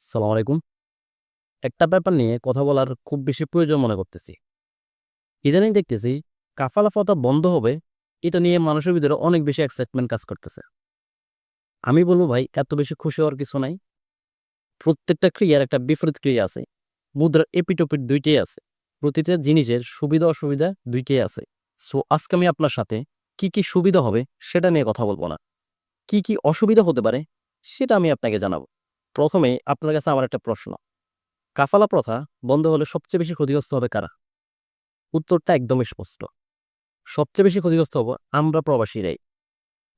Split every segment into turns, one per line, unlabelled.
সালাম আলাইকুম। একটা ব্যাপার নিয়ে কথা বলার খুব বেশি প্রয়োজন মনে করতেছি। ইদানিং দেখতেছি কাফালাফতা বন্ধ হবে, এটা নিয়ে মানুষের ভিতরে অনেক বেশি এক্সাইটমেন্ট কাজ করতেছে। আমি বলব ভাই, এত বেশি খুশি হওয়ার কিছু নাই। প্রত্যেকটা ক্রিয়ার একটা বিপরীত ক্রিয়া আছে। মুদ্রার এপিটোপিট দুইটাই আছে। প্রতিটা জিনিসের সুবিধা, অসুবিধা দুইটাই আছে। সো আজকে আমি আপনার সাথে কি কি সুবিধা হবে সেটা নিয়ে কথা বলব না। কি কি অসুবিধা হতে পারে সেটা আমি আপনাকে জানাব। প্রথমে আপনার কাছে আমার একটা প্রশ্ন। কাফালা প্রথা বন্ধ হলে সবচেয়ে বেশি ক্ষতিগ্রস্ত হবে কারা? উত্তরটা একদমই স্পষ্ট। সবচেয়ে বেশি ক্ষতিগ্রস্ত হব আমরা প্রবাসীরাই।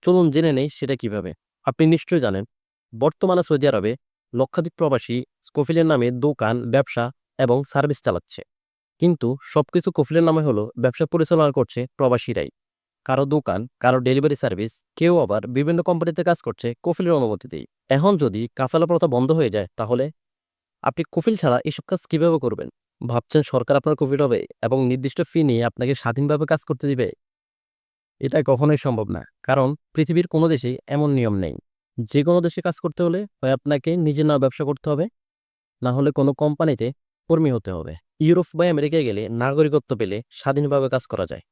চলুন জেনে নেই সেটা কীভাবে। আপনি নিশ্চয়ই জানেন, বর্তমানে সৌদি আরবে লক্ষাধিক প্রবাসী কফিলের নামে দোকান, ব্যবসা এবং সার্ভিস চালাচ্ছে। কিন্তু সবকিছু কফিলের নামে হলো ব্যবসা পরিচালনা করছে প্রবাসীরাই। কারও দোকান, কারও ডেলিভারি সার্ভিস কেউ আবার বিভিন্ন কোম্পানিতে কাজ করছে কফিলের অনুমতিতেই এখন যদি কাফেলা প্রথা বন্ধ হয়ে যায় তাহলে? আপনি কফিল ছাড়া এসব কাজ কীভাবে করবেন? ভাবছেন সরকার আপনার কফিল হবে এবং নির্দিষ্ট ফি নিয়ে আপনাকে স্বাধীনভাবে কাজ করতে দিবে? এটা কখনোই সম্ভব না, কারণ পৃথিবীর কোনো দেশেই এমন নিয়ম নেই। যে কোনো দেশে কাজ করতে হলে হয় আপনাকে নিজে না ব্যবসা করতে হবে, না হলে কোনো কোম্পানিতে কর্মী হতে হবে। ইউরোপ বা আমেরিকায় গেলে নাগরিকত্ব পেলে স্বাধীনভাবে কাজ করা যায়।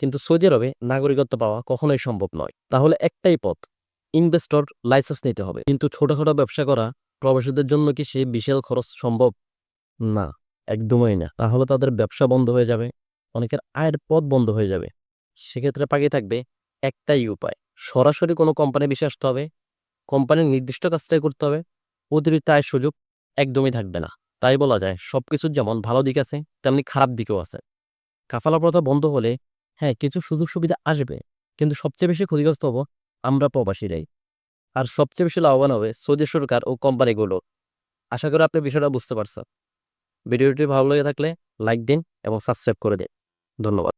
কিন্তু সৌদি আরবে নাগরিকত্ব পাওয়া কখনোই সম্ভব নয়। তাহলে একটাই পথ, ইনভেস্টর লাইসেন্স নিতে হবে। কিন্তু ছোটখাটো ব্যবসা করা প্রবাসীদের জন্য কি সে বিশাল খরচ সম্ভব? না, একদমই না। তাহলে তাদের ব্যবসা বন্ধ হয়ে যাবে, অনেকের আয়ের পথ বন্ধ হয়ে যাবে। সেক্ষেত্রে পাকি থাকবে একটাই উপায়, সরাসরি কোনো কোম্পানি বিষয়ে আসতে হবে, কোম্পানির নির্দিষ্ট কাজটাই করতে হবে, অতিরিক্ত আয়ের সুযোগ একদমই থাকবে না। তাই বলা যায় সব কিছুর যেমন ভালো দিক আছে, তেমনি খারাপ দিকও আছে। কাফালা প্রথা বন্ধ হলে হ্যাঁ কিছু সুযোগ সুবিধা আসবে, কিন্তু সবচেয়ে বেশি ক্ষতিগ্রস্ত হব আমরা প্রবাসীরাই। আর সবচেয়ে বেশি লাভবান হবে সৌদি সরকার ও কোম্পানিগুলো। আশা করি আপনি বিষয়টা বুঝতে পারছেন। ভিডিওটি ভালো লেগে থাকলে লাইক দিন এবং সাবস্ক্রাইব করে দিন। ধন্যবাদ।